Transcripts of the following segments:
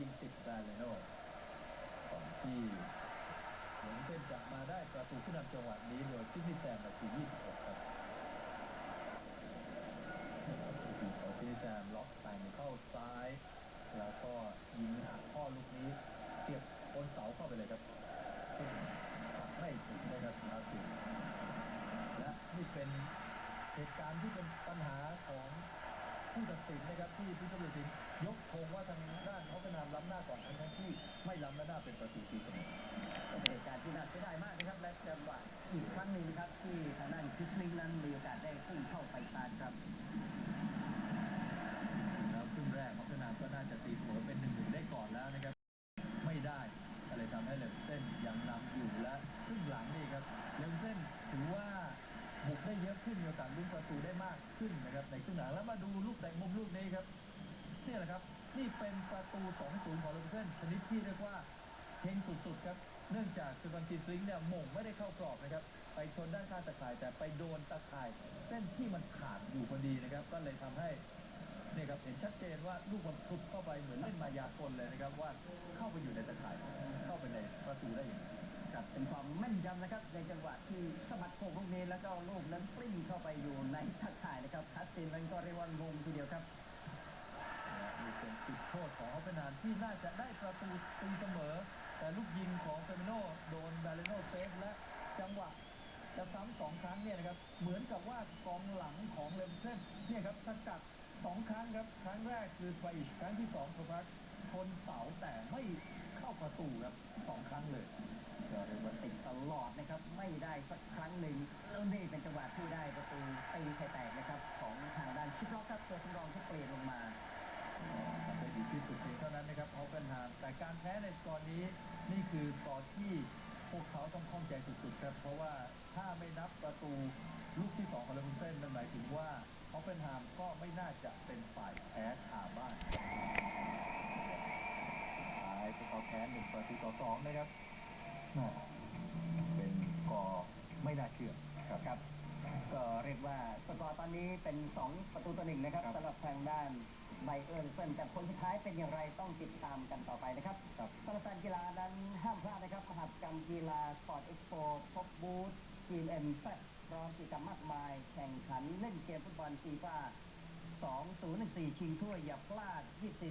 ยิงสิบได้เลโนก่อนที่หลงเส้นจะมาได้ประตูขึ้นนำจังหวะนี้โดยซิดนีย์แซมนาที26ครับทีมของซิดนีย์แซมล็อกแต่งเข้าซ้าย แล้วก็ยิงหักข้อลูกนี้เสียบบนเสาเข้าไปเลยครับไม่ถึงนะครับนาทีและนี่เป็นเหตุการณ์ที่เป็นปัญหาของ ผู้ตัดสินนะครับที่พิพิธภัณฑ์ยกธงว่าทางด้านเขากระนามล้ำหน้าก่อนทั้งที่ไม่ล้ำและหน้าเป็นประตูตีเสมอเป็นเหตุการณ์ที่น่าเสียดายมากนะครับและจังหวะอีกครั้งหนึ่งครับที่ทางด้าน ขึ้นมีโอกาสลุ้นประตูได้มากขึ้นนะครับในครึ่งหลังแล้วมาดูลูกแต่งมุมลูกนี้ครับนี่แหละครับนี่เป็นประตู 2-0 ของเลมเส้นชนิดที่เรียกว่าเฮงสุดๆครับเนื่องจากสุบันกีซิงเนี่ยหม่งไม่ได้เข้ากรอบนะครับ ไปชนด้านข้างตะข่าย แต่ไปโดนตะข่าย เส้นที่มันขาดอยู่พอดีนะครับ ก็เลยทำให้นี่ครับเห็นชัดเจนว่าลูกมันทุบเข้าไปเหมือนเล่นมายากลเลยนะครับ ว่าเข้าไปอยู่ในตะข่ายเข้าไปในประตูได้อย่างครับเป็นความแม่นยำนะครับในจังหวะที่สะบัดโค้ง ลูกนี้แล้วก็ลูกนั้นปลิ้งเข้าไปอยู่ในทักข่ายนะครับคัสตินมันก็เรียกว่างงทีเดียวครับและนี่เป็นจุดโทษของออฟเฟนานที่น่าจะได้ประตูตีเสมอ แต่ลูกยิงของเฟมิโนโดนบาเลโนเซฟและจังหวะจะซ้ำสองครั้งเนี่ยนะครับเหมือนกับว่ากองหลังของเลมเซนเนี่ยครับสกัดสองครั้งครับ ครั้งแรกคือไปอีกครั้งที่สองโทพักชนเสาแต่ไม่เข้าประตูครับสองครั้งเลย ก็เรียกว่าติดตลอดนะครับ ไม่ได้สักครั้งหนึ่งแล้วนี่เป็นจังหวะที่ได้ประตูตีไข่แตกนะครับ ของทางด้านชิปล็อกครับตัวสำรองที่เปลี่ยนลงมาทำได้ดีที่สุดเพียงเท่านั้นนะครับเอาเป็นหามแต่การแพ้ในสกอร์นี้นี่คือสกอร์ที่พวกเขาต้องข้องใจสุดๆครับ เพราะว่าถ้าไม่นับประตูลูกที่สองของเลมอนเซนมันหมายถึงว่าเอาเป็นหามก็ไม่น่าจะเป็นฝ่ายแพ้คาบ้านท้ายพวกเขาแพ้หนึ่งประตูต่อสองนะครับแม่ เป็นสกอร์ไม่น่าเชื่อครับครับ ก็เรียกว่าสกอร์ตอนนี้เป็น 2 ประตูต่อหนึ่งนะครับครับสำหรับทางด้านไบเอิร์นเซนแต่ผลสุดท้ายเป็นอย่างไรต้องติดตามกันต่อไปนะครับครับสำหรับการกีฬานั้นห้ามพลาดนะครับมหกรรมกีฬาสปอร์ตเอ็กซ์โปพบบูธทีมเอ็มแซพร้อมกิจกรรมมากมาย แข่งขันเล่นเกมฟุตบอลฟีฟ่า2014 ชิงถ้วยอย่าพลาด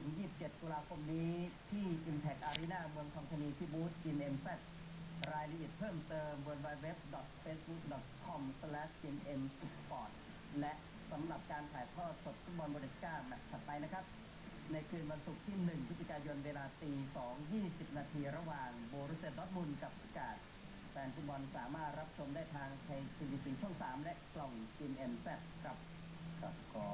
24-27 ตุลาคมนี้ที่ Impact Arena เมืองทองธานีที่บูธทีมเอ็มแซ รายละเอียดเพิ่มเติมบน www.facebook.com/gmsport และสำหรับการถ่ายทอดสดฟุตบอลบูเดสกาแมตช์ถัดไปนะครับ ในคืนวันศุกร์ที่ 1 พฤศจิกายนเวลาตี2 20 นาทีระหว่างโบรุสเซดอร์ทมุนกับสกาดแฟนฟุตบอลสามารถรับชมได้ทางไทยทีวีช่อง 3 และกล่องกินเอ็มแซครับครับก็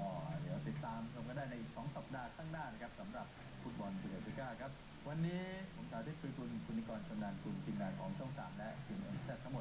เดี๋ยวติดตามชมกันได้ในอีกสองสัปดาห์ข้างหน้านะครับสำหรับฟุตบอลบูเดสลิก้าครับ วันนี้ผมสาธิตปรีกุลคุณนิกรชำนาญกุลทีมงานของช่องสามและทีมเอ็มแซทั้งหมด